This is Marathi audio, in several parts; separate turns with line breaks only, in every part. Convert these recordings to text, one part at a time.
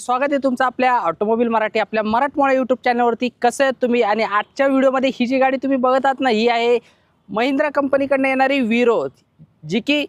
स्वागत आहे तुमचं आपल्या ऑटोमोबाईल मराठी आपल्या मराठमोळा यूट्यूब चॅनलवरती कसं आहे तुम्ही? आणि आजच्या व्हिडिओमध्ये ही जी गाडी तुम्ही बघत आहात ना ही आहे महिंद्रा कंपनीकडनं येणारी विरो जी की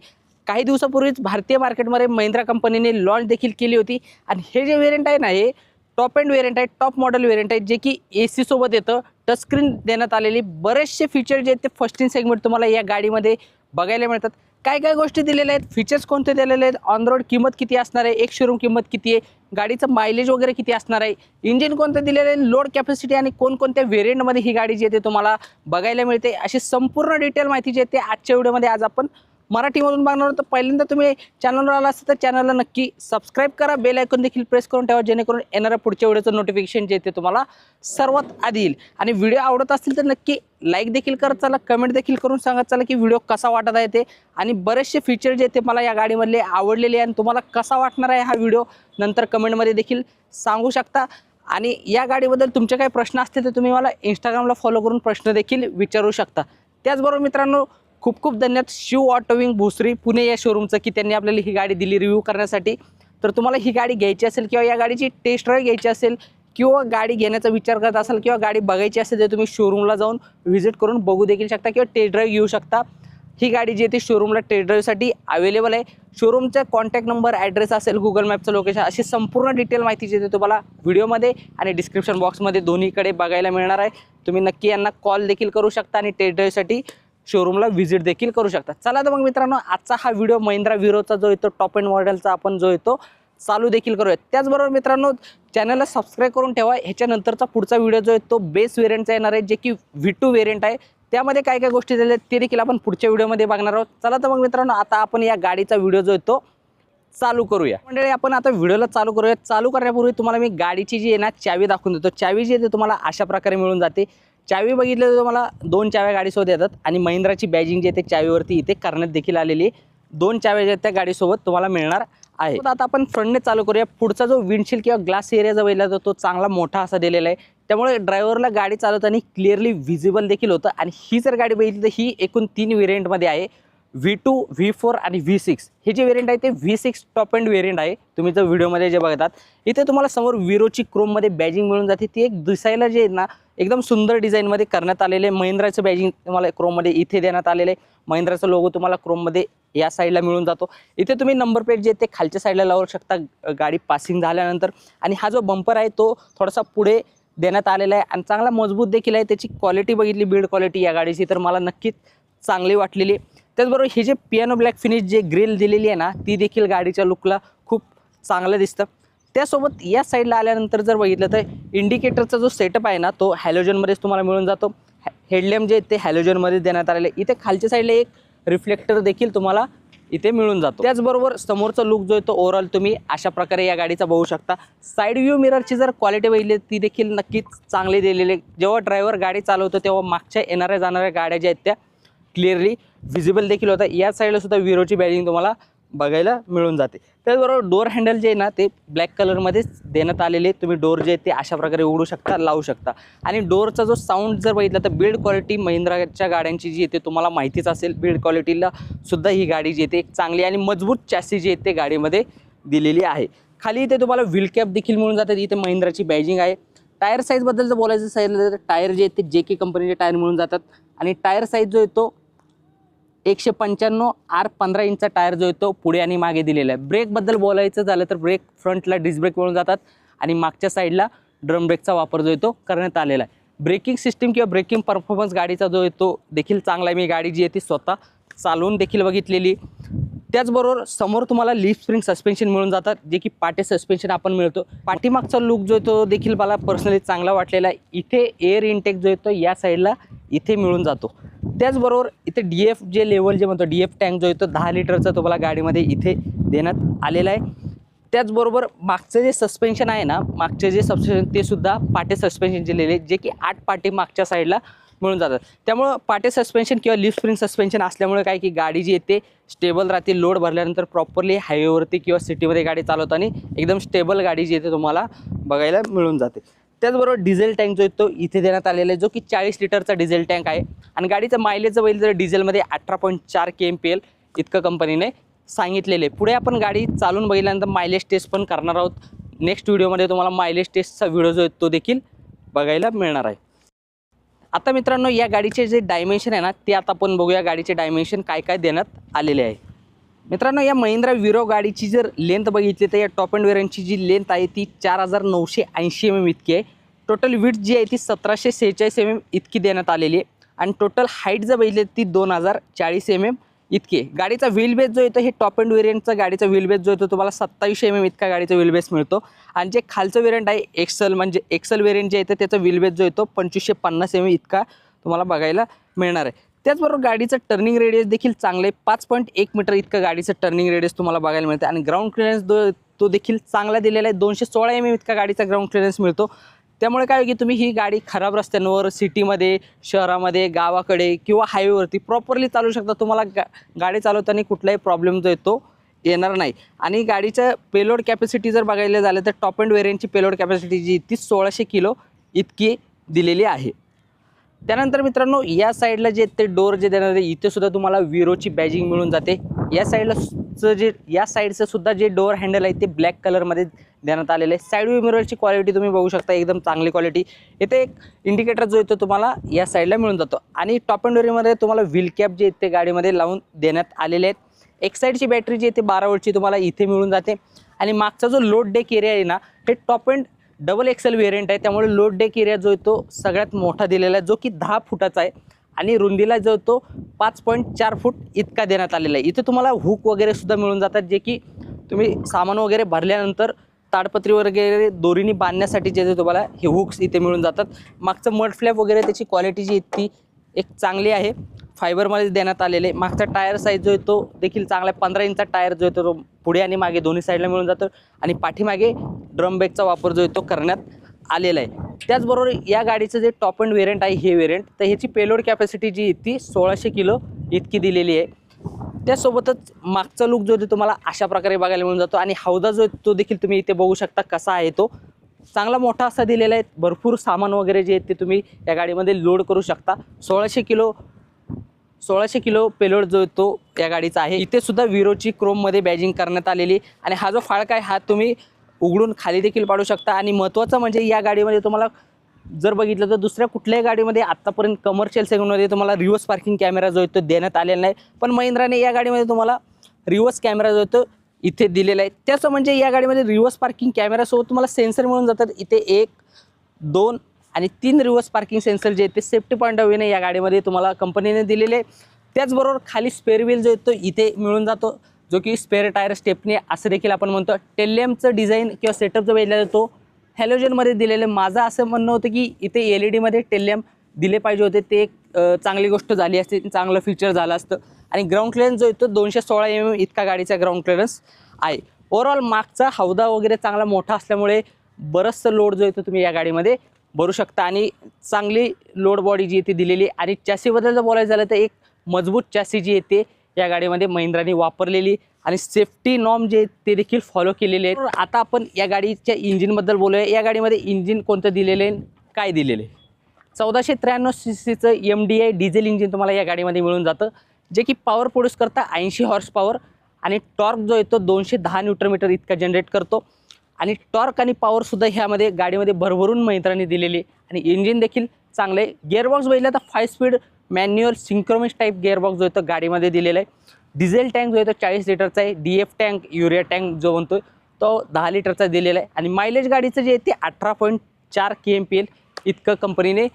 काही दिवसापूर्वीच भारतीय मार्केटमध्ये महिंद्रा कंपनीने लॉन्च देखील केली होती. आणि हे जे वेरियंट आहे ना हे टॉप अँड वेरियंट आहे टॉप मॉडेल वेरियंट आहे जे की ए सीसोबत येतं. टचस्क्रीन देण्यात आलेली बरेचसे फीचर जे आहेत ते फर्स्ट इन सेगमेंट तुम्हाला या गाडीमध्ये बघायला मिळतात. काय काय गोष्टी दिलेल्या आहेत? फीचर्स कोणते दिलेले आहेत? ऑन रोड किंमत किती असणार आहे? एक शोरूम किंमत किती आहे? गाडीचं मायलेज वगैरे किती असणार आहे? इंजिन कोणतं दिलेलं आहे लोड कॅपॅसिटी आणि कोणकोणत्या व्हेरियंटमध्ये ही गाडी जी आहे ते तुम्हाला बघायला मिळते. अशी संपूर्ण डिटेल माहिती जी आहे ते आजच्या व्हिडिओमध्ये आज आपण मराठीमधून बघणार तर पहिल्यांदा तुम्ही चॅनलवर आला असेल तर चॅनलला नक्की सबस्क्राईब करा. बेल ऐकून देखील प्रेस करून ठेवा जेणेकरून येणाऱ्या पुढच्या व्हिडिओचं नोटिफिकेशन जे ते तुम्हाला सर्वात आधी येईल. आणि व्हिडिओ आवडत असतील तर नक्की लाईक देखील करत चला कमेंट देखील करून सांगत चला की व्हिडिओ कसा वाटत आहे ते. आणि बरेचसे फीचर जे ते मला या गाडीमधले आवडलेले आहे आणि तुम्हाला कसा वाटणार आहे हा व्हिडिओ नंतर कमेंटमध्ये देखील सांगू शकता. आणि या गाडीबद्दल तुमचे काही प्रश्न असतील तर तुम्ही मला इंस्टाग्रामला फॉलो करून प्रश्न देखील विचारू शकता. त्याचबरोबर मित्रांनो खूप खूप धन्यवाद शिव ऑटोविंग भोसरी पुणे या शोरूमचं की त्यांनी आपल्याला ही गाडी दिली रिव्ह्यू करण्यासाठी. तर तुम्हाला ही गाडी घ्यायची असेल किंवा या गाडीची टेस्ट ड्राईव्ह घ्यायची असेल किंवा गाडी घेण्याचा विचार करत असाल किंवा गाडी बघायची असेल तर तुम्ही शोरूमला जाऊन व्हिजिट करून बघू देखील शकता किंवा टेस्ट ड्राईव्ह घेऊ शकता. ही गाडी जी आहे ती शोरूमला टेस्ट ड्राईव्हसाठी अवेलेबल आहे. शोरूमचा कॉन्टॅक्ट नंबर ॲड्रेस असेल गुगल मॅपचं लोकेशन अशी संपूर्ण डिटेल माहिती जी आहे तुम्हाला व्हिडिओमध्ये आणि डिस्क्रिप्शन बॉक्समध्ये दोन्हीकडे बघायला मिळणार आहे. तुम्ही नक्की यांना कॉल देखील करू शकता आणि टेस्ट ड्राईव्हसाठी शोरूमला व्हिजिट देखील करू शकता. चला तर मग मित्रांनो आजचा हा व्हिडिओ महिंद्रा विरोचा जो येतो टॉप अँड मॉडेलचा आपण जो येतो चालू देखील करूया त्याचबरोबर मित्रांनो चॅनलला सबस्क्राईब करून ठेवा. ह्याच्यानंतरचा पुढचा व्हिडिओ जो आहे तो बेस वेरियंटचा येणार आहे जे की व्ही टू वेरियंट आहे. त्यामध्ये काय काय गोष्टी झाल्या ते देखील आपण पुढच्या व्हिडिओमध्ये बघणार आहोत. चला तर मग मित्रांनो आता आपण या गाडीचा व्हिडिओ जो आहे तो चालू करूया. मंडळी आपण आता व्हिडिओला चालू करूया चालू करण्यापूर्वी तुम्हाला मी गाडीची जी आहे ना चावी दाखवून देतो. चावी जी आहे ती तुम्हाला अशा प्रकारे मिळून जाते. चावी बघितलं तर तुम्हाला दोन चाव्या गाडीसोबत येतात आणि महिंद्राची बॅजिंग जी आहे ते चावीवरती इथे करण्यात देखील आलेली आहे. दोन चाव्या ज्या त्या गाडीसोबत तुम्हाला मिळणार आहे. आता आपण फ्रंटने चालू करूया. पुढचा जो विंडशील किंवा ग्लास एरिया जो बघितला तो चांगला मोठा असा दिलेला आहे. त्यामुळे ड्रायव्हरला गाडी चालवताना क्लिअरली व्हिजिबल देखील होतं. आणि ही जर गाडी बघितली तर ही एकूण तीन व्हेरियंटमध्ये आहे. व्ही टू व्ही फोर आणि व्ही सिक्स हे जे वेरियंट आहे ते V six top end variant आहे. तुम्ही जर व्हिडिओमध्ये जे बघतात इथे तुम्हाला समोर विरोची क्रोममध्ये बॅजिंग मिळून जाते. ती एक दिसायला जे आहे ना एकदम सुंदर डिझाईनमध्ये करण्यात आलेले महिंद्राचं बॅजिंग तुम्हाला क्रोममध्ये इथे देण्यात आलेलं आहे. महिंद्राचं लोगो तुम्हाला क्रोममध्ये या साईडला मिळून जातो. इथे तुम्ही नंबर प्लेट जे ते खालच्या साईडला लावू शकता. गाडी पासिंग झाल्यानंतर. आणि हा जो बंपर आहे तो थोडासा पुढे देण्यात आलेला आहे. आणि चांगला मजबूत देखील आहे. त्याची क्वालिटी बघितली बिल्ड क्वालिटी या गाडीची. तर मला नक्कीच चांगली वाटलेली त्याचबरोबर हे जे पियानो ब्लॅक फिनिश जे ग्रिल दिलेली आहे ना ती देखील गाडीच्या लुकला खूप चांगलं दिसतं. त्यासोबत या साईडला आल्यानंतर जर बघितलं तर इंडिकेटरचा जो सेटअप आहे ना तो हॅलोजनमध्येच तुम्हाला मिळून जातो. हेडलॅम्प जे ते हॅलोजनमध्ये देण्यात आलेले आहे. इथे खालच्या साईडला एक रिफ्लेक्टर देखील तुम्हाला इथे मिळून जातो. त्याचबरोबर समोरचा लुक जो आहे तो ओव्हरऑल तुम्ही अशा प्रकारे या गाडीचा बघू शकता. साईड व्ह्यू मिररची जर क्वालिटी बघितली ती देखील नक्कीच चांगली दिलेली आहे. जेव्हा ड्रायव्हर गाडी चालवतो तेव्हा मागच्या येणाऱ्या जाणाऱ्या गाड्या ज्या आहेत त्या क्लिअरली व्हिजिबल देखील होता. या साईडला सुद्धा विरोची बॅजिंग तुम्हाला बघायला मिळून जाते. त्याचबरोबर डोअर हँडल जे आहे ना ते ब्लॅक कलरमध्येच देण्यात आलेले तुम्ही डोअर जे ते अशा प्रकारे उघडू शकता लावू शकता. आणि डोअरचा जो साऊंड जर बघितला तर बिल्ड क्वालिटी महिंद्राच्या गाड्यांची जी येते तुम्हाला माहितीच असेल बिल्ड क्वालिटीला सुद्धा ही गाडी जी येते एक चांगली आणि मजबूत चॅसी जी आहे ते गाडीमध्ये दिलेली आहे. खाली इथे तुम्हाला व्हील कॅप देखील मिळून जातात. इथे महिंद्राची बॅजिंग आहे. टायर साईजबद्दल जर बोलायचं सांगितलं तर टायर जे आहेत ते जे के कंपनीचे टायर मिळून जातात. आणि टायर साईज जो आहे तो एकशे पंच्याण्णव आर पंधरा इंचचा टायर जो आहे तो पुढे आणि मागे दिलेला आहे. ब्रेकबद्दल बोलायचं झालं तर ब्रेक फ्रंटला डिस्ब्रेक मिळून जातात आणि मागच्या साईडला ड्रम ब्रेकचा वापर जो आहे तो करण्यात आलेला आहे. ब्रेकिंग सिस्टीम किंवा ब्रेकिंग परफॉर्मन्स गाडीचा जो आहे तो देखील चांगला आहे. मी गाडी जी आहे ती स्वतः चालवून देखील बघितलेली. त्याचबरोबर समोर तुम्हाला लिफ स्प्रिंग सस्पेन्शन मिळून जातात जे की पाटे सस्पेन्शन आपण मिळतो. पाठीमागचा लुक जो आहे तो देखील मला पर्सनली चांगला वाटलेला आहे. इथे एअर इनटेक जो आहे तो या साईडला इथे मिळून जातो. त्याचबरोबर इथे डी एफ जे लेवल जे म्हणतो डी एफ टँक जो येतो दहा लिटरचा तुम्हाला गाडीमध्ये इथे देण्यात आलेला आहे. त्याचबरोबर मागचं जे सस्पेन्शन आहे ना मागचे जे सस्पेन्शन ते सुद्धा पाटे सस्पेन्शनचे लिहिले जे की आठ पाटे मागच्या साईडला मिळून जातात. त्यामुळं पाटे सस्पेन्शन किंवा लिफ्ट स्प्रिंग सस्पेन्शन असल्यामुळे काय की गाडी जी येते स्टेबल राहते लोड भरल्यानंतर प्रॉपरली हायवेवरती किंवा सिटीमध्ये गाडी चालवताना एकदम स्टेबल गाडी जी येते ते तुम्हाला बघायला मिळून जाते. त्याचबरोबर डिझेल टँक जो आहे तो इथे देण्यात आलेला आहे जो की चाळीस लिटरचा डिझेल टँक आहे. आणि गाडीचं मायलेजचं बैल जर डिझेलमध्ये अठरा पॉईंट चार के एम पी एल इतकं कंपनीने सांगितलेले आहे. पुढे आपण गाडी चालून बघितल्यानंतर मायलेज टेस्ट पण करणार आहोत. नेक्स्ट व्हिडिओमध्ये तुम्हाला मायलेज टेस्टचा व्हिडिओ जो आहे तो देखील बघायला मिळणार आहे. आता मित्रांनो या गाडीचे जे डायमेन्शन आहे ना ते आता आपण बघूया. गाडीचे डायमेन्शन काय काय देण्यात आलेले आहे. मित्रांनो या महिंद्रा विरो गाडीची जर लेंथ बघितली तर या टॉप अँड वेरियंटची जी लेंथ आहे ती चार हजार नऊशे ऐंशी एम एम इतकी आहे. टोटल विथ जी आहे ती सतराशे सेहेचाळीस एम एम इतकी देण्यात आलेली आहे. आणि टोटल हाईट जर बघितली ती दोन हजार चाळीस एम एम इतकी आहे. गाडीचा व्हील बेस जो येतो हे टॉप अँड वेरियंटचा गाडीचा व्हील बेस जो येतो तुम्हाला सत्तावीसशे एम एम इतका गाडीचा व्हील बेस मिळतो. आणि जे खालचं वेरियंट आहे एक्सल म्हणजे एक्सल वेरियंट जे येतं त्याचा व्हील बेस जो येतो पंचवीसशे पन्नास एम एम इतका तुम्हाला बघायला मिळणार आहे. त्याचबरोबर गाडीचं टर्निंग रेडियस देखील चांगलं आहे. पाच पॉईंट एक मीटर इतकं गाडीचं टर्निंग रेडियस तुम्हाला बघायला मिळतं. आणि ग्राउंड क्लिअरन्स दो तो देखील चांगला दिलेला आहे. दोनशे सोळा एम एम इतका गाडीचा ग्राउंड क्लिअरन्स मिळतो. त्यामुळे काय होईल की तुम्ही ही गाडी खराब रस्त्यांवर सिटीमध्ये शहरामध्ये गावाकडे किंवा हायवेवरती प्रॉपरली चालू शकता. तुम्हाला गा गाडी चालवताना कुठलाही प्रॉब्लेम जो येतो येणार नाही. आणि गाडीचं पेलोड कॅपॅसिटी जर बघायला झालं तर टॉप अँड वेरियंटची पेलोड कॅपॅसिटी जी ती सोळाशे किलो इतकी दिलेली आहे. त्यानंतर मित्रांनो या साईडला जे ते डोर जे देणार आहे इथे सुद्धा तुम्हाला विरोची बॅजिंग मिळून जाते. या साईडला जे या साईडचं सुद्धा जे डोअर हँडल आहे ते ब्लॅक कलरमध्ये देण्यात आलेलं आहे. साईड व्ह्यू मिररची क्वालिटी तुम्ही बघू शकता एकदम चांगली क्वालिटी इथे एक इंडिकेटर जो येतो तुम्हाला या साईडला मिळून जातो. आणि टॉप अँड डोरीमध्ये तुम्हाला व्हील कॅप जे येते गाडीमध्ये लावून देण्यात आलेले आहेत. एक साईडची बॅटरी जी येते बारा वोल्टची तुम्हाला इथे मिळून जाते. आणि मागचा जो लोड डेक एरिया आहे ना हे top end double axle variant आहे. त्यामुळे लोड डेक एरिया जो आहे तो सगळ्यात मोठा दिलेला आहे जो की दहा फुटाचा आहे. आणि रुंदीला जो तो पाच पॉईंट चार फूट इतका देण्यात आलेला आहे. इथे तुम्हाला हुक वगैरे सुद्धा मिळून जातात जे की तुम्ही सामान वगैरे भरल्यानंतर ताडपत्री वगैरे दोरीने बांधण्यासाठी जे तुम्हाला हे हुक्स इथे मिळून जातात. मागचं मड फ्लॅप वगैरे त्याची क्वालिटी जी इतकी एक चांगली आहे. फायबरमध्ये देण्यात आलेले. मागचा टायर साईज जो आहे तो देखील चांगला आहे पंधरा इंचा टायर जो येतो तो पुढे आणि मागे दोन्ही साईडला मिळून जातो आणि पाठीमागे ड्रम ब्रेकचा वापर जो आहे तो करण्यात आलेला आहे. त्याचबरोबर या गाडीचं जे टॉप अँड वेरियंट आहे हे वेरियंट तर ह्याची पेलोड कॅपॅसिटी जी आहे ती सोळाशे किलो इतकी दिलेली आहे. त्यासोबतच मागचा लुक जो आहे तुम्हाला अशा प्रकारे बघायला मिळून जातो आणि हौदा जो आहे तो देखील तुम्ही इथे बघू शकता कसा आहे तो. चांगला मोठा असा दिलेला आहे भरपूर सामान वगैरे जे आहे ते तुम्ही या गाडीमध्ये लोड करू शकता. सोळाशे किलो सोळाशे किलो पेलोड जो आहे तो या गाडीचा आहे इथे सुद्धा विरोची क्रोममध्ये बॅजिंग करण्यात आलेली आणि हा जो फाळका आहे हा तुम्ही उघडून खाली देखील पाडू शकता. आणि महत्त्वाचं म्हणजे या गाडीमध्ये तुम्हाला जर बघितलं तर दुसऱ्या कुठल्याही गाडीमध्ये आत्तापर्यंत कमर्शियल सेगमेंटमध्ये तुम्हाला रिव्हर्स पार्किंग कॅमेरा जो आहे तो देण्यात आलेला नाही. पण महिंद्राने या गाडीमध्ये तुम्हाला रिव्हर्स कॅमेरा जो आहे तो इथे दिलेला आहे. त्याचं म्हणजे या गाडीमध्ये रिव्हर्स पार्किंग कॅमेरासोबत तुम्हाला सेन्सर मिळून जातात. इथे एक दोन आणि तीन रिव्हर्स पार्किंग सेन्सर जे आहेत ते सेफ्टी पॉईंट ऑफ व्ह्यूने या गाडीमध्ये तुम्हाला कंपनीने दिलेले आहे त्याचबरोबर खाली स्पेअर व्हील जो आहे तो इथे मिळून जातो जो की स्पेअर टायर स्टेपने असं देखील आपण म्हणतो. टेलियमचं डिझाईन किंवा सेटअप जो बघितला जातो हॅलोजनमध्ये दिलेलं आहे. माझं असं म्हणणं होतं की इथे एल ई डीमध्ये टेलियम दिले पाहिजे होते. ते एक चांगली गोष्ट झाली असते चांगलं फीचर झालं असतं. आणि ग्राउंड क्लिअरन्स जो येतो दोनशे सोळा एम एम इतका गाडीचा ग्राउंड क्लिअरन्स आहे. ओव्हरऑल मागचा हौदा वगैरे चांगला मोठा असल्यामुळे बरंचसं लोड जो येतो तुम्ही या गाडीमध्ये भरू शकता. आणि चांगली लोड बॉडी जी येते दिलेली आहे. आणि चॅसीबद्दल जर बोलायचं झालं तर एक मजबूत चॅसी जी येते या गाडीमध्ये महिंद्राने वापरलेली आणि सेफ्टी नॉर्म जे ते देखील फॉलो केलेले आहेत. आता आपण या गाडीच्या इंजिनबद्दल बोलूया. या गाडीमध्ये इंजिन कोणतं दिलेलं आहे? काय दिलेलं आहे? चौदाशे त्र्याण्णव सी सीचं M D I diesel engine तुम्हाला या गाडीमध्ये मिळून जातं. जे की पॉवर प्रोड्यूस करता ऐंशी हॉर्स पॉवर आणि टॉर्क जो येतो दोनशे दहा न्यूटन मीटर इतका जनरेट करतो. आणि टॉर्क आणि पॉवरसुद्धा ह्यामध्ये गाडीमध्ये भरभरून महिंद्राने दिलेली आहे. आणि इंजिन देखील चांगलं आहे. गिअरबॉक्स बघितलं तर five speed manual synchromesh type gearbox जो आहे तो गाडीमध्ये दिलेला आहे. डिझेल टँक जो आहे तो चाळीस लिटरचा आहे. D F tank urea tank जो म्हणतो तो दहा लिटरचा दिलेला आहे. आणि मायलेज गाडीचं जे आहे ते अठरा पॉईंट चार के एम पी एल इतकं कंपनीने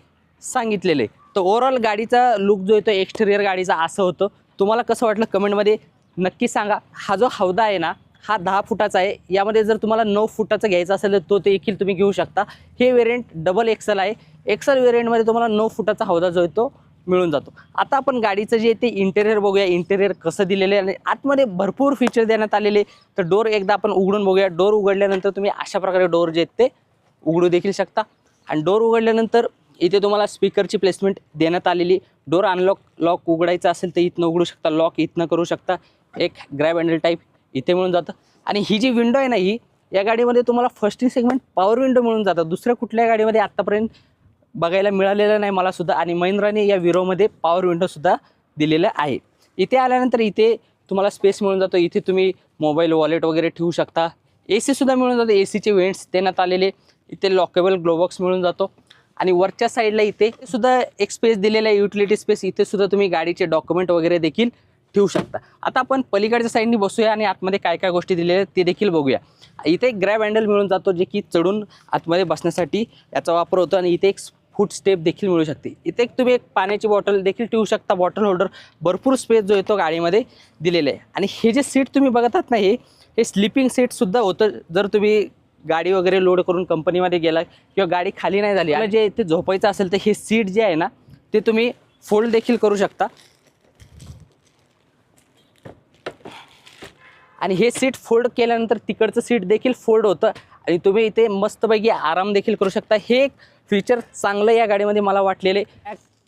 सांगितलेलं आहे. तर ओव्हरऑल गाडीचा लुक जो आहे तो एक्सटेरियर गाडीचा असं होतं. तुम्हाला कसं वाटलं कमेंटमध्ये नक्की सांगा. हा जो हौदा आहे ना हा दहा फुटाचा आहे. यामध्ये जर तुम्हाला नऊ फुटाचा घ्यायचा असेल तर तो देखील तुम्ही घेऊ शकता. हे वेरियंट डबल एक्सल आहे. एक्सल वेरियंटमध्ये तुम्हाला नऊ फुटाचा हौदा जो आहे तो मिळून जातो. आता आपण गाडीचं जे ते इंटेरियर बघूया. इंटेरियर कसं दिलेलं आहे आणि आतमध्ये भरपूर फीचर देण्यात आलेले तर डोर एकदा आपण उघडून बघूया. डोर उघडल्यानंतर तुम्ही अशा प्रकारे डोर जे आहेत ते उघडू देखील शकता. आणि डोर उघडल्यानंतर इथे तुम्हाला स्पीकरची प्लेसमेंट देण्यात आलेली डोर अनलॉक लॉक उघडायचं असेल तर इथनं उघडू शकता. लॉक इथनं करू शकता. एक ग्रॅब हँडल टाईप इथे मिळून जातं. आणि ही जी विंडो आहे ना ही या गाडीमध्ये तुम्हाला first in segment power window मिळून जातं. दुसऱ्या कुठल्या गाडीमध्ये आत्तापर्यंत बघायला मिळालेलं नाही मला सुद्धा. आणि महिंद्राने या विरोमध्ये पॉवर विंडोसुद्धा दिलेलं आहे. इथे आल्यानंतर इथे तुम्हाला स्पेस मिळून जातो. इथे तुम्ही मोबाईल वॉलेट वगैरे ठेवू शकता. ए सीसुद्धा मिळून जातो. ए सीचे वेंट्स देण्यात आलेले. इथे लॉकेबल ग्लोबॉक्स मिळून जातो. आणि वरच्या साईडला इथे सुद्धा एक स्पेस दिलेला आहे. युटिलिटी स्पेस इथे सुद्धा तुम्ही गाडीचे डॉक्युमेंट वगैरे देखील ठेवू शकता. आता आपण पलीकडच्या साईडनी बसूया आणि आतमध्ये काय काय गोष्टी दिलेल्या आहेत ते देखील बघूया. इथे एक ग्रॅब हँडल मिळून जातो जे की चढून आतमध्ये बसण्यासाठी याचा वापर होतो आणि इथे एक फूट स्टेप देखील मिळू शकते. इथे एक तुम्ही एक पाण्याची बॉटल देखील ठेवू शकता. बॉटल होल्डर भरपूर स्पेस जो येतो गाडीमध्ये दिलेला आहे. आणि हे जे सीट तुम्ही बघत आहात ना हे हे स्लिपिंग सीटसुद्धा होतं. जर तुम्ही गाडी वगैरे लोड करून कंपनीमध्ये गेला किंवा गाडी खाली नाही झाली. आणि जे इथे झोपायचं असेल तर हे सीट जे आहे ना ते तुम्ही फोल्ड देखील करू शकता. आणि हे सीट फोल्ड केल्यानंतर तिकडचं सीट देखील फोल्ड होतं. आणि तुम्ही इथे मस्तपैकी आराम देखील करू शकता. हे एक फीचर चांगलं या गाडीमध्ये मला वाटलेले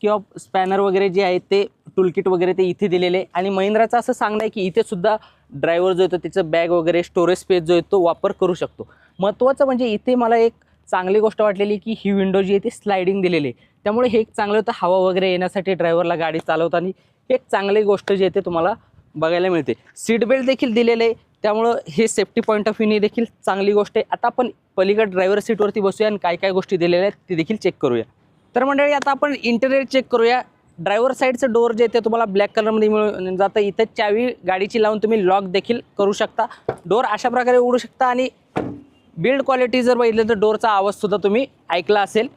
किंवा स्पॅनर वगैरे जे आहे ते टूलकिट वगैरे ते इथे दिलेले आणि महिंद्राचं असं सांगणं आहे की इथे सुद्धा ड्रायव्हर जो येतो त्याचं बॅग वगैरे स्टोरेज स्पेस जो आहे तो वापर करू शकतो. महत्त्वाचं म्हणजे इथे मला एक चांगली गोष्ट वाटलेली की ही विंडो जी आहे ती स्लायडिंग दिलेली आहे. त्यामुळे हे एक चांगलं होतं. हवा वगैरे येण्यासाठी ड्रायव्हरला गाडी चालवताना एक चांगली गोष्ट जी आहे ते तुम्हाला बघायला मिळते. सीट बेल्ट देखील दिलेलं आहे. त्यामुळं हे सेफ्टी पॉईंट ऑफ व्ह्यूने देखील चांगली गोष्ट आहे. आता आपण पलीकडे ड्रायव्हर सीटवरती बसूया आणि काय काय गोष्टी दिलेल्या आहेत ते देखील चेक करूया. तर मंडळी आता आपण इंटेरियर चेक करूया. ड्रायव्हर साईडचं डोअर जे आहे ते तुम्हाला ब्लॅक कलरमध्ये मिळून जातं. इथं चावी गाडीची लावून तुम्ही लॉक देखील करू शकता. डोअर अशा प्रकारे उघडू शकता आणि बिल्ड क्वालिटी जर बघितलं तर डोअरचा आवाजसुद्धा तुम्ही ऐकला असेल.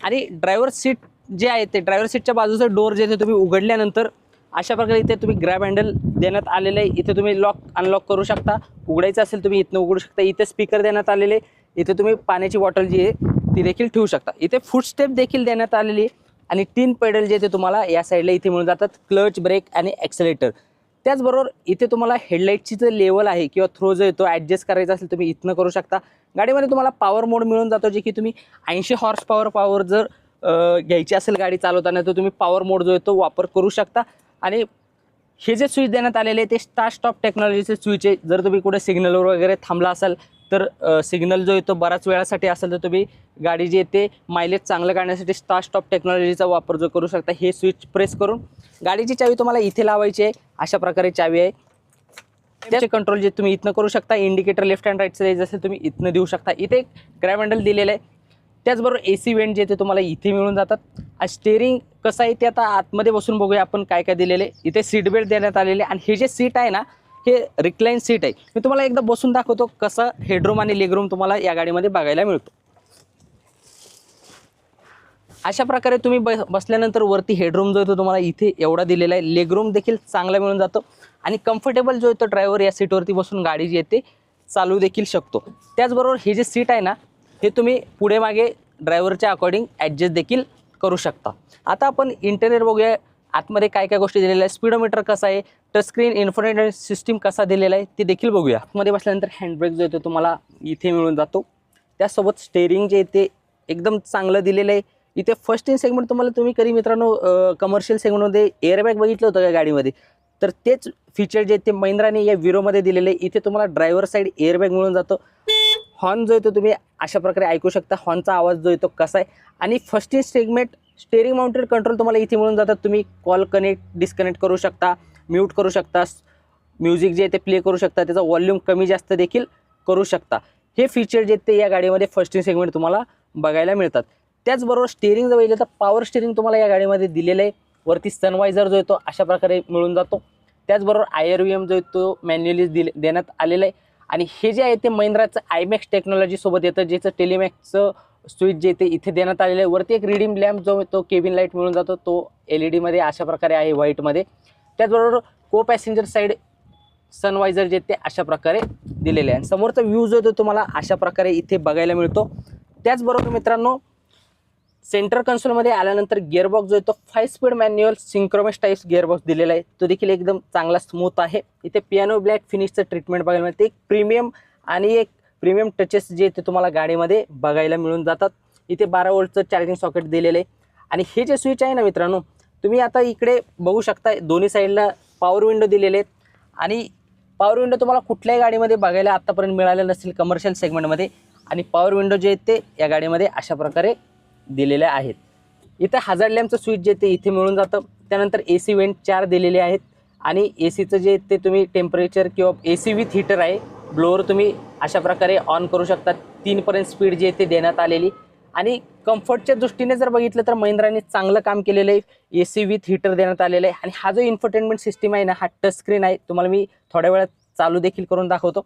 आणि ड्रायव्हर सीट जे आहे ते ड्रायव्हर सीटच्या बाजूचं डोअर जे आहे ते तुम्ही उघडल्यानंतर अशा प्रकारे इथे तुम्ही ग्रॅब हँडल देण्यात आलेलं आहे. इथे तुम्ही लॉक अनलॉक करू शकता. उघडायचं असेल तुम्ही इथनं उघडू शकता. इथे स्पीकर देण्यात आलेले इथे तुम्ही पाण्याची बॉटल जी आहे ती देखील ठेवू शकता. इथे फुटस्टेप देखील देण्यात आलेली आहे. आणि तीन पेडल जे ते तुम्हाला या साईडला इथे मिळून जातात. क्लच ब्रेक आणि ॲक्सेलेटर त्याचबरोबर इथे तुम्हाला हेडलाईटची जो लेवल आहे किंवा थ्रो जो येतो ॲडजस्ट करायचा असेल तुम्ही इथनं करू शकता. गाडीमध्ये तुम्हाला पॉवर मोड मिळून जातो जे की तुम्ही ऐंशी हॉर्स पॉवर पॉवर जर घ्यायची असेल गाडी चालवताना तर तुम्ही पॉवर मोड जो आहे तो वापर करू शकता. आणि हे जे स्विच देण्यात आलेले आहे ते स्टार स्टॉप टेक्नॉलॉजीचे स्विच आहे जर तुम्ही कुठे सिग्नलवर वगैरे थांबला असाल तर सिग्नल जो आहे तो बराच वेळासाठी असेल तर तुम्ही गाडी जी आहे ते मायलेज चांगलं काढण्यासाठी स्टार स्टॉप टेक्नॉलॉजीचा वापर जो करू शकता हे स्विच प्रेस करून. गाडीची चावी तुम्हाला इथे लावायची आहे. अशा प्रकारे चावी आहे. त्याचे कंट्रोल जे तुम्ही इथनं करू शकता इंडिकेटर लेफ्ट अँड राईटचं असेल तुम्ही इथनं देऊ शकता. इथे एक ग्रॅब हँडल दिलेलं आहे. त्याचबरोबर ए सी वेंट जे ते तुम्हाला इथे मिळून जातात. आणि स्टेअरिंग कसं आहे ते आता आतमध्ये बसून बघूया आपण काय काय दिलेले. इथे सीट बेल्ट देण्यात आलेले आणि हे जे सीट आहे ना हे रिक्लाईन सीट आहे. मी तुम्हाला एकदा बसून दाखवतो कसं हेडरूम आणि लेगरूम तुम्हाला या गाडीमध्ये बघायला मिळतो. अशा प्रकारे तुम्ही बस बसल्यानंतर वरती हेडरूम जो येतो तुम्हाला इथे एवढा दिलेला आहे. लेगरूम देखील चांगला मिळून जातो आणि कम्फर्टेबल जो येतो ड्रायव्हर या सीटवरती बसून गाडी जी येते ते चालू देखील शकतो. त्याचबरोबर हे जे सीट आहे ना हे तुम्ही पुढे मागे ड्रायव्हरच्या अकॉर्डिंग ॲडजस्ट देखील करू शकता. आता आपण इंटेरियर बघूया आतमध्ये काय काय गोष्टी दिलेल्या आहे स्पीडोमीटर कसा आहे? टचस्क्रीन इन्फॉर्मेशन सिस्टीम कसा दिलेला आहे? ते देखील बघूया. आतमध्ये बसल्यानंतर हँडब्रेक जो येतो तुम्हाला इथे मिळून जातो. त्यासोबत स्टेअरिंग जे आहे ते एकदम चांगलं दिलेलं आहे. इथे फर्स्ट इन सेगमेंट तुम्हाला तुम्ही कधी मित्रांनो कमर्शियल सेगमेंटमध्ये एअरबॅग बघितलं होतं का गाडीमध्ये? तर तेच फीचर जे आहेत ते महिंद्राने या विरोमध्ये दिलेले आहे. इथे तुम्हाला ड्रायव्हर साईड एअरबॅग मिळून जातो. हॉर्न जो आहे तो तुम्ही अशा प्रकारे ऐकू शकता. हॉर्नचा आवाज जो येतो कसा आहे? आणि first in segment steering mounted control तुम्हाला इथे मिळून जातात तुम्ही कॉल कनेक्ट डिस्कनेक्ट करू शकता म्यूट करू शकता म्युझिक जे आहे ते प्ले करू शकता त्याचा वॉल्यूम कमी जास्त देखील करू शकता. हे फीचर जे आहेत ते या गाडीमध्ये फर्स्ट इन सेगमेंट तुम्हाला बघायला मिळतात. त्याचबरोबर स्टेअरिंग जर बघितलं तर पॉवर स्टेअरिंग तुम्हाला या गाडीमध्ये दिलेलं आहे. वरती सनवायझर जो आहे तो अशा प्रकारे मिळून जातो. त्याचबरोबर आय आर व्ही एम जो आहे तो मॅन्युअली दिले देण्यात आलेला आहे. आणि हे जे आहे ते महिंद्राचं आयमॅक्स टेक्नॉलॉजीसोबत येतं ज्याचं टेलिमॅक्सचं स्विच जे ते इथे देण्यात आलेलं आहे. वरती एक रिडीम लॅम्प जो तो केबिन लाइट मिळून जातो तो एल ई डीमध्ये अशा प्रकारे आहे व्हाईटमध्ये त्याचबरोबर को पॅसेंजर साईड सनवायझर जे ते अशा प्रकारे दिलेले आहे. आणि समोरचा व्ह्यू जो तो तुम्हाला अशा प्रकारे इथे बघायला मिळतो. त्याचबरोबर मित्रांनो सेंटर कन्सोलमध्ये आल्यानंतर गिअरबॉक्स जो आहे तो five speed manual synchromesh types gearbox दिलेला आहे. तो देखील एकदम चांगला स्मूथ आहे. इथे पियानो ब्लॅक फिनिशचं ट्रीटमेंट बघायला मिळते. एक प्रीमियम आणि एक प्रीमियम टचेस जे ते तुम्हाला गाडीमध्ये बघायला मिळून जातात. इथे बारा वोल्टचं चार्जिंग सॉकेट दिलेलं आहे. आणि हे जे स्विच आहे ना मित्रांनो तुम्ही आता इकडे बघू शकता दोन्ही साईडला पॉवर विंडो दिलेले आहेत. आणि पॉवर विंडो तुम्हाला कुठल्याही गाडीमध्ये बघायला आत्तापर्यंत मिळाले नसेल कमर्शियल सेगमेंटमध्ये आणि पॉवर विंडो जे आहेत ते या गाडीमध्ये अशा प्रकारे दिलेल्या आहेत. इथं हजार लॅम्पचं स्विच जे ते इथे मिळून जातं. त्यानंतर ए सी वेंट चार दिलेले आहेत. आणि ए सीचं जे ते तुम्ही टेम्परेचर किंवा ए सी विथ हीटर आहे ब्लोअर तुम्ही अशा प्रकारे ऑन करू शकता. तीनपर्यंत स्पीड जी आहे ते देण्यात आलेली. आणि कम्फर्टच्या दृष्टीने जर बघितलं तर महिंद्राने चांगलं काम केलेलं आहे. ए सी विथ हीटर देण्यात आलेलं आहे. आणि हा जो इन्फरटेनमेंट सिस्टीम आहे ना हा टच स्क्रीन आहे. तुम्हाला मी थोड्या वेळात चालू देखील करून दाखवतो.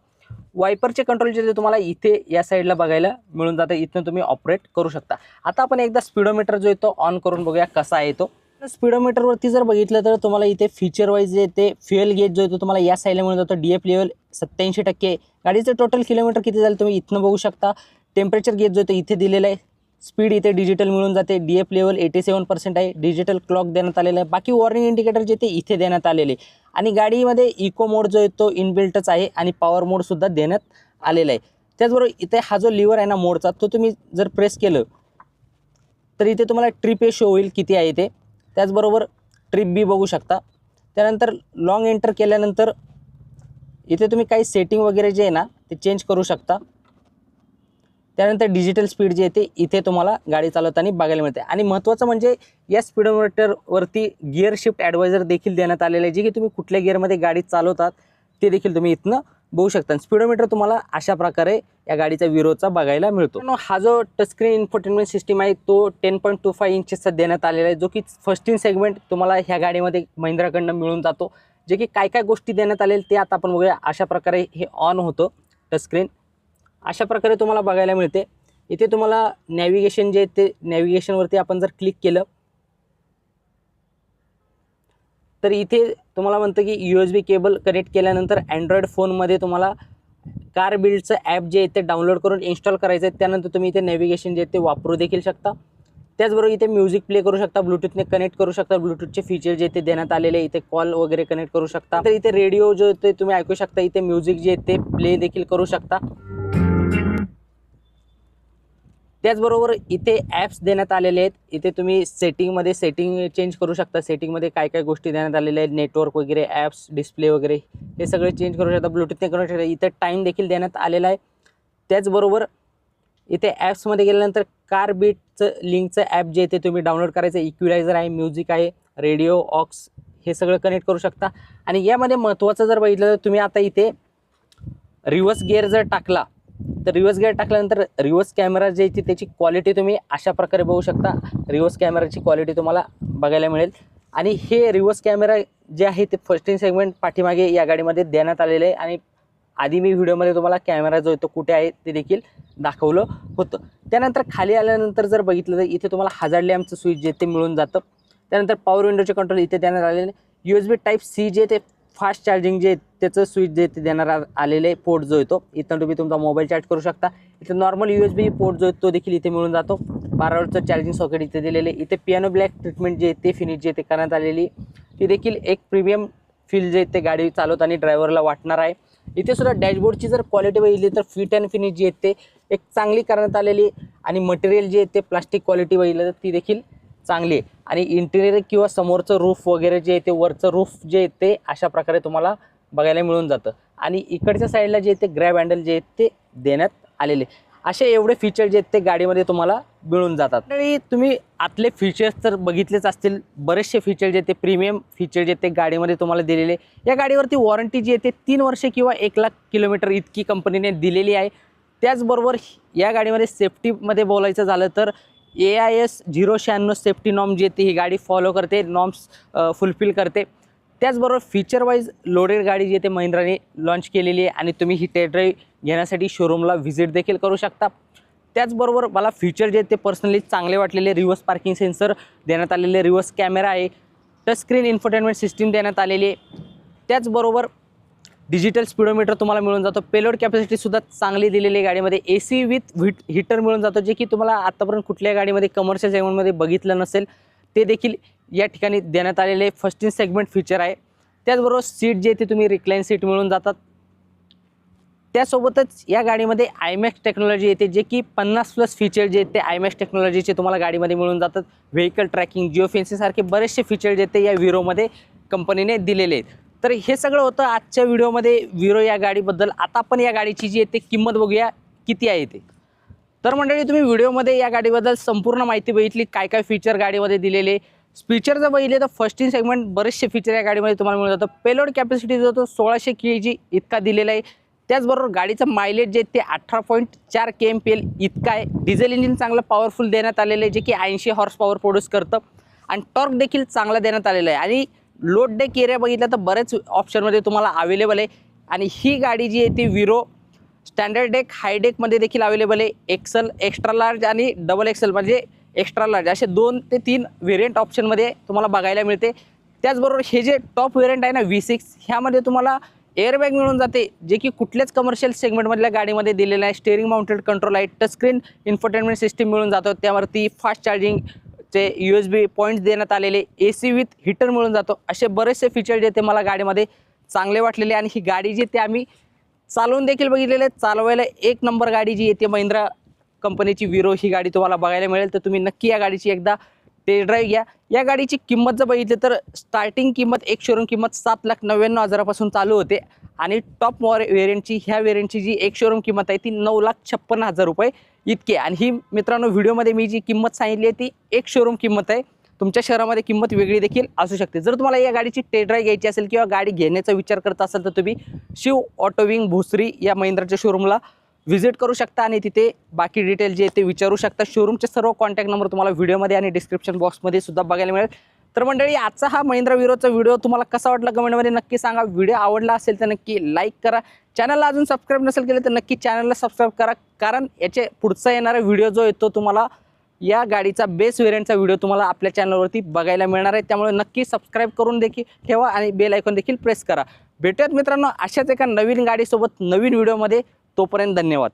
वायपरचे कंट्रोल जे ते तुम्हाला इथे या साईडला बघायला मिळून जातं. इथनं तुम्ही ऑपरेट करू शकता. आता आपण एकदा स्पीडोमीटर जो येतो ऑन करून बघूया कसा येतो स्पीडोमीटरवरती जर बघितलं तर तुम्हाला इथे फीचर वाईज जे ते फ्युएल गेज जो येतो तुम्हाला या साईडला मिळून जातो. डी एफ लेवल सत्याऐंशी टक्के. गाडीचं टोटल किलोमीटर किती झालं तुम्ही इथनं बघू शकता. टेम्परेचर गेज जो आहे इथे दिलेलं आहे. स्पीड इथे डिजिटल मिळून जाते. D F level eighty seven percent आहे. डिजिटल क्लॉक देण्यात आलेलं आहे. बाकी वॉर्निंग इंडिकेटर जे ते इथे देण्यात आलेले आहे. आणि गाडीमध्ये इको मोड जो आहे तो इनबिल्टच आहे आणि पॉवर मोडसुद्धा देण्यात आलेला आहे. त्याचबरोबर इथे हा जो लिव्हर आहे ना मोडचा तो तुम्ही जर प्रेस केलं तर इथे तुम्हाला ट्रिप ए शो होईल किती आहे ते. त्याचबरोबर ट्रिप बी बघू शकता. त्यानंतर लॉंग एंटर केल्यानंतर इथे तुम्ही काही सेटिंग वगैरे जे आहे ना ते चेंज करू शकता. त्यानंतर डिजिटल स्पीड जी आहे ते इथे तुम्हाला गाडी चालवताना बघायला मिळते. आणि महत्त्वाचं म्हणजे या स्पीडोमीटरवरती गिअर शिफ्ट ॲडवायझर देखील देण्यात आलेलं आहे जे की तुम्ही कुठल्या गिअरमध्ये गाडी चालवतात ते देखील तुम्ही इथनं बघू शकता. स्पीडोमीटर तुम्हाला अशा प्रकारे या गाडीचा विरोधचा बघायला मिळतो. हा जो टचस्क्रीन इन्फोटेनमेंट सिस्टीम आहे तो टेन पॉईंट टू फाय इंचेसचा देण्यात आलेला आहे जो की फर्स्ट इन सेगमेंट तुम्हाला ह्या गाडीमध्ये महिंद्राकडनं मिळून जातो. जे की काय काय गोष्टी देण्यात आलेल्या ते आता आपण बघूया. अशा प्रकारे हे ऑन होतं टचस्क्रीन अशा प्रकारे तुम्हाला बघायला मिळते. इथे तुम्हाला नॅव्हिगेशन जे आहे ते नॅव्हिगेशनवरती आपण जर क्लिक केलं तर इथे तुम्हाला म्हणतं की U S B cable connect केल्यानंतर अँड्रॉइड फोनमध्ये तुम्हाला कार बिल्डचं ॲप जे आहे ते डाउनलोड करून इन्स्टॉल करायचं आहे. त्यानंतर तुम्ही इथे नॅविगेशन जे आहे ते वापरू देखील शकता. त्याचबरोबर इथे म्युझिक प्ले करू शकता ब्लूटूथने कनेक्ट करू शकता ब्लूटूथचे फीचर जे ते देण्यात आलेले इथे कॉल वगैरे कनेक्ट करू शकता. तर इथे रेडिओ जो ते तुम्ही ऐकू शकता. इथे म्युझिक जे आहे ते प्ले देखील करू शकता. त्याचबरोबर इथे ॲप्स देण्यात आलेले आहेत. इथे तुम्ही सेटिंगमध्ये सेटिंग चेंज करू शकता. सेटिंगमध्ये काय काय गोष्टी देण्यात आलेल्या आहेत. नेटवर्क वगैरे ॲप्स डिस्प्ले वगैरे हे सगळे चेंज करू शकता. ब्लूटूथने करू शकता. इथे टाईम देखील देण्यात आलेला आहे. त्याचबरोबर इथे ॲप्समध्ये गेल्यानंतर कार बीटचं लिंकचं ॲप जे ते तुम्ही डाउनलोड करायचं इक्विलायझर आहे म्युझिक आहे रेडिओ ऑक्स हे सगळं कनेक्ट करू शकता. आणि यामध्ये महत्त्वाचं जर बघितलं तर तुम्ही आता इथे रिव्हर्स गिअर जर टाकला तर रिव्हर्स गिअर टाकल्यानंतर रिव्हर्स कॅमेरा जे आहे त्याची क्वालिटी तुम्ही अशा प्रकारे बघू शकता. रिव्हर्स कॅमेराची क्वालिटी तुम्हाला बघायला मिळेल. आणि हे रिव्हर्स कॅमेरा जे आहे ते फर्स्ट इन सेगमेंट पाठीमागे या गाडीमध्ये देण्यात आलेले आहे. आणि आधी मी व्हिडिओमध्ये तुम्हाला कॅमेरा जो तो कुठे आहे ते देखील दाखवलं होतं. त्यानंतर खाली आल्यानंतर जर बघितलं तर इथे तुम्हाला हजार लॅम्पचं स्विच जे ते मिळून जातं. त्यानंतर पॉवर विंडोचे कंट्रोल इथे देण्यात आलेले U S B type C जे ते फास्ट चार्जिंग जे त्याचं स्विच जे देणार आलेले पोर्ट जो येतो इथं तुम्ही तुमचा मोबाईल चार्ज करू शकता. इथे normal U S B port जो येतो तो देखील इथे मिळून जातो. बारा वॉटचं चार्जिंग सॉकेट इथे दिलेले. इथे पियानो ब्लॅक ट्रीटमेंट जे ते फिनिश जे ते करण्यात आलेली. ती देखील एक प्रीमियम फील जे ते गाडी चालवताना ड्रायव्हरला वाटणार आहे. इथे सुद्धा डॅशबोर्डची जर क्वालिटी बघितली तर फिट अँड फिनिश जी आहे ते एक चांगली करण्यात आलेली. आणि मटेरियल जे आहे ते प्लास्टिक क्वालिटी बघितलं तर ती देखील चांगली आहे. आणि इंटिरियर किंवा समोरचं रूफ वगैरे जे आहे ते वरचं रूफ जे आहे ते अशा प्रकारे तुम्हाला बघायला मिळून जातं. आणि इकडच्या साईडला जे ते ग्रॅब हँडल जे आहेत ते देण्यात आलेले असे एवढे फीचर जे आहेत ते गाडीमध्ये तुम्हाला मिळून जातात. आणि तुम्ही आतले फीचर्स तर बघितलेच असतील. बरेचसे फीचर जे आहेत ते प्रीमियम फीचर जे आहेत ते गाडीमध्ये तुम्हाला दिलेले या गाडीवरती वॉरंटी जी आहे ते तीन वर्षे किंवा एक लाख किलोमीटर इतकी कंपनीने दिलेली आहे. त्याचबरोबर या गाडीमध्ये सेफ्टीमध्ये बोलायचं झालं तर ए आय एस झिरो शहाण्णव सेफ्टी नॉर्म जी येते ती ही गाडी फॉलो करते नॉम्स फुलफिल करते. त्याचबरोबर फीचर वाईज लोडेड गाडी जी आहे ते महिंद्राने लॉन्च केलेली आहे आणि तुम्ही ही टेस्ट ड्राईव्ह घेण्यासाठी शोरूमला व्हिजिट देखील करू शकता. त्याचबरोबर मला फीचर जे ते पर्सनली चांगले वाटलेले रिव्हर्स पार्किंग सेन्सर देण्यात आलेले रिव्हर्स कॅमेरा आहे. टच स्क्रीन इन्फरटेनमेंट सिस्टीम देण्यात आलेली आहे. त्याचबरोबर डिजिटल स्पीडोमीटर तुम्हाला मिळून जातो. पेलोड कॅपॅसिटीसुद्धा चांगली दिलेली आहे गाडीमध्ये. A C with with heater मिळून जातो जे की तुम्हाला आत्तापर्यंत कुठल्या गाडीमध्ये कमर्शियल सेगमेंटमध्ये बघितलं नसेल ते देखील या ठिकाणी देण्यात आलेले फर्स्ट इन सेगमेंट फीचर आहे. त्याचबरोबर सीट जे ते तुम्ही रिक्लाईन सीट मिळून जातात. त्यासोबतच या गाडीमध्ये आयमॅक्स टेक्नॉलॉजी येते जे की पन्नास प्लस फीचर जे आहेत ते आयमॅक्स टेक्नॉलॉजीचे तुम्हाला गाडीमध्ये मिळून जातात. व्हेकल ट्रॅकिंग जिओ फेन्सिंगसारखे बरेचसे फीचर जे आहेत ते या विरोमध्ये कंपनीने दिलेले आहेत. तर हे सगळं होतं आजच्या व्हिडिओमध्ये. विरो या गाडीबद्दल. आता आपण या गाडीची जी आहे ते किंमत बघूया. किती आहे ते? तर मंडळी तुम्ही व्हिडिओमध्ये या गाडीबद्दल संपूर्ण माहिती बघितली. काय काय फीचर गाडीमध्ये दिलेले. फीचर जर बघितले तर फर्स्ट इन सेगमेंट बरेचसे फीचर या गाडीमध्ये तुम्हाला मिळत जातं. पेलोड कॅपॅसिटी जो तो सोळाशे के जी इतका दिलेला आहे. त्याचबरोबर गाडीचं मायलेज जे ते अठरा पॉईंट चार के एम पी एल इतकं आहे. डिझेल इंजिन चांगलं पॉवरफुल देण्यात आलेलं आहे जे की ऐंशी हॉर्स पॉवर प्रोड्यूस करतं. आणि टॉर्क देखील चांगला देण्यात आलेला आहे. आणि लोड डेक एरिया बघितला तर बरेच ऑप्शनमध्ये तुम्हाला अवेलेबल आहे. आणि ही गाडी जी आहे ती विरो स्टँडर्ड डेक हाय डेकमध्ये देखील अवेलेबल आहे. एक्सल एक्स्ट्रा लार्ज आणि डबल एक्सल म्हणजे एक्स्ट्रा लार्ज असे दोन ते तीन व्हेरियंट ऑप्शनमध्ये तुम्हाला बघायला मिळते. त्याचबरोबर हे जे टॉप व्हेरियंट आहे ना व्ही सिक्स ह्यामध्ये तुम्हाला एअरबॅग मिळून जाते जे की कुठल्याच कमर्शियल सेगमेंटमधल्या गाडीमध्ये दिलेलं आहे. स्टेअरिंग माउंटेड कंट्रोल आहे टचस्क्रीन इन्फोटेनमेंट सिस्टीम मिळून जातो. त्यावरती फास्ट चार्जिंग चे यू एस बी पॉईंट्स देण्यात आलेले ए सी विथ हीटर मिळून जातो असे बरेचसे फीचर जे ते मला गाडीमध्ये चांगले वाटलेले आणि ही गाडी जी ते आम्ही चालवून देखील बघितलेले चालवायला एक नंबर गाडी जी येते महिंद्रा कंपनीची विरो ही गाडी तुम्हाला बघायला मिळेल. तर तुम्ही नक्की या गाडीची एकदा टेस्ट ड्राईव्ह घ्या. या गाडीची किंमत जर बघितली तर स्टार्टिंग किंमत एक शोरूम किंमत सात लाख नव्याण्णव हजारापासून चालू होते. आणि टॉप मॉर वेरियंटची ह्या वेरियंटची जी एक शोरूम किंमत आहे ती नऊ लाख छप्पन्न हजार रुपये इतकी आहे. आणि ही मित्रांनो व्हिडिओमध्ये मी जी किंमत सांगितली आहे ती एक शोरूम किंमत आहे. तुमच्या शहरामध्ये किंमत वेगळी देखील असू शकते. जर तुम्हाला या गाडीची टेस्ट ड्राईव्ह घ्यायची असेल किंवा गाडी घेण्याचा विचार करत असाल तर तुम्ही शिव ऑटोविंग भोसरी या महिंद्राच्या शोरूमला व्हिजिट करू शकता आणि तिथे बाकी डिटेल जे ते विचारू शकता. शोरूमचे सर्व कॉन्टॅक्ट नंबर तुम्हाला व्हिडिओमध्ये आणि डिस्क्रिप्शन बॉक्समध्ये सुद्धा बघायला मिळेल. तर मंडळी आजचा हा महिंद्रा विरोचा व्हिडिओ तुम्हाला कसा वाटला कमेंटमध्ये नक्की सांगा. व्हिडिओ आवडला असेल तर नक्की लाईक करा. चॅनलला अजून सबस्क्राईब नसेल केलं तर नक्की चॅनलला सबस्क्राईब करा. कारण याचे पुढचा येणारा व्हिडिओ जो येतो तुम्हाला या गाडीचा बेस व्हेरियंटचा व्हिडिओ तुम्हाला आपल्या चॅनलवरती बघायला मिळणार आहे. त्यामुळे नक्की सबस्क्राईब करून देखील ठेवा आणि बेल ऐकून देखील प्रेस करा. भेटूयात मित्रांनो अशाच एका नवीन गाडीसोबत नवीन व्हिडिओमध्ये तोपर्यंत धन्यवाद.